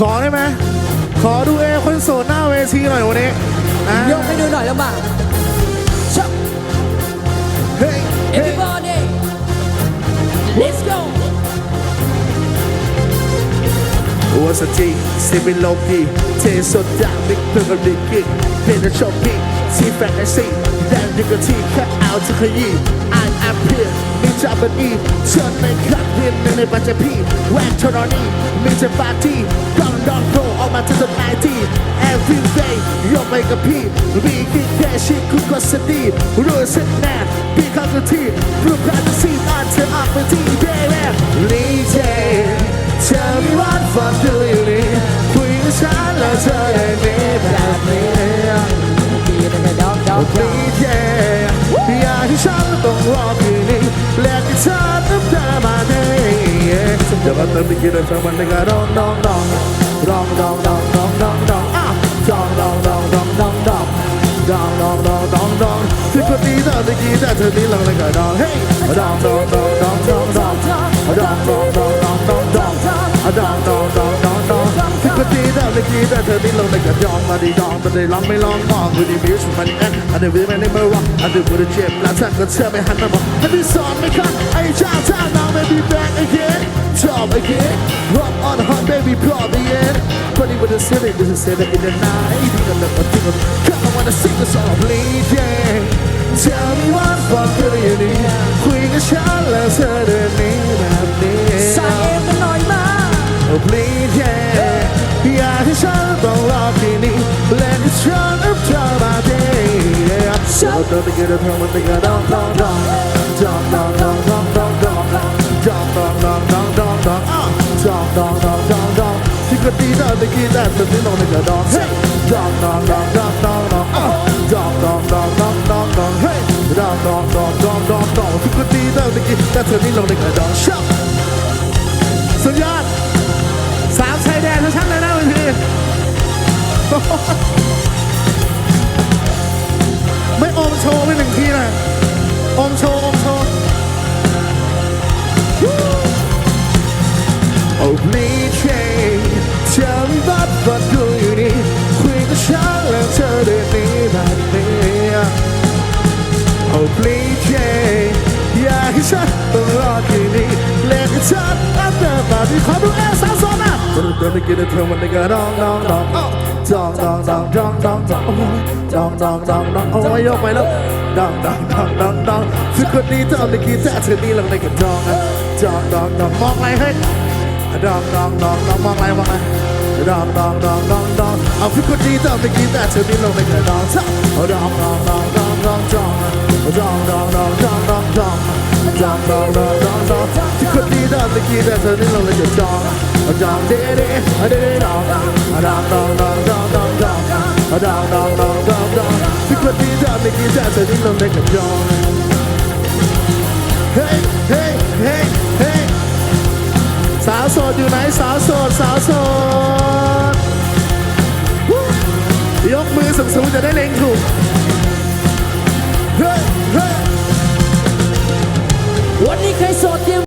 ขอได้ไหมขอดูเอคนโสดหน้าเวทีหน่อยวันนี้อะยกให้ดูหน่อยแล้วมาชับเฮ้ยเฮ้ย everybody let's go หัวสตีสิเป็นโลกีเทสดดาบิ๊กเพื่อนกับดิกกี้เป็นแต่ชอบพี่ซีแฟนไอซีแดนยิ่งกว่าที่แค่เอาจะขยี้อ่านแอปเพียมี จับเป็นอีเชิญในครับเรียนหนึ่งในปัจจัยพี่แวนทรอนีมีจะปาร์ตี้ดองดองโตออกมาที่ต้นไม้ที่ every day ยกไปกับพี่มีคิดแค่ชิคคุกก็สตีรู้สึกแน่พี่เข้าทุกที่รูปพระจ เดี๋ยวก็เติมไปกินแล้วเธอมันก็ร้องร้องร้องร้องร้องร้องร้องร้องร้องอะร้องร้องร้องร้องร้องร้องร้องร้องร้องร้องร้องที่คนนี้เธอตะกี้แต่เธอนี้เราเลยก็ร้องเฮ้ยร้องร้องร้องร้องร้องร้องร้องร้องร้องร้องร้องร้องร้องร้องร้องร้องร้องร้องที่คนนี้เธอตะกี้แต่เธอนี้เราเลยก็ร้องมาดีร้องมาได้ร้องไม่ร้องมองดูดีมิวส์มันเอ็นอันเดอร์วิมันไม่มาร้องอันเดอร์วิมันเจ็บแล้วเธอก็เชื่อไม่หันมาบอกให้พี่สอนไหมครับไอ้เจ้าเจ้าน้อง baby back again job again rock on the hot baby plot the end Funny with the city, this is seven in the night. You don't look a thing of Come on, wanna sing the song, bleeding. Tell me what fuck do you need? คุยกับฉันแล้วเธอเดินหนี้แบบนี้ใส่เอฟกันหน่อยมา Oh please yeah อยากให้ฉันต้องรอที่นี่และให้ฉันรับเธอมาดีชอบโดนตะเกียบเธอมันตะเกียบดองดองดองดองดองดองดองดองดองดองดองดองดองดองดองอะ ดองดองดองดองที่กตีได้ตะกี้ได้แต่ที่นองตะเกียบดองเฮ้ยดองดองดองดองดองดองอะดองดองดองดองดองดองเฮ้ยดองดองดองดองดองดองที่กตีได้ตะกี้ได้แต่ที่นองตะเกียบดองชอบสุดยอดสามชายแดนทั้งชั้นเลยนะบางทีไม่อมโชว์ไปหนึ่งทีนะอมโชว์ ฉันต้องรอที่นี่และให้ฉันอันเดิมมาที่ขอดูเอลสาวโซน่ะเดินเดินไปกินเธอมันได้ก็ร้องร้องร้องร้องร้องร้องร้องร้องร้องร้องร้องร้องร้องโอ้ยยกไปแล้วร้องร้องร้องร้องร้องคือคนนี้เธอในกีตาร์เธอนี่เราในกระดองนะร้องร้องร้องมองอะไรให้ร้องร้องร้องร้องมองอะไรมองอะไรร้องร้องร้องร้องร้องเอาคือคนนี้เธอในกีตาร์เธอนี่เราในกระดองร้องร้องร้องร้องร้อง Dong dong dong dong dong Chỉ có đi đó thì kia ra giờ nên lòng lại chợt dong Dong đi đi đi đi dong Dong dong dong dong dong dong Dong dong dong dong dong Chỉ có đi đó thì kia ra giờ nên lòng lại chợt dong Hey hey hey hey สาวโสดอยู่ไหนสาวโสดสาวโสดยกมือสูงๆจะได้เล็งถูกเฮ้ยเฮ้ย วันนี้ใครโสดเตรียม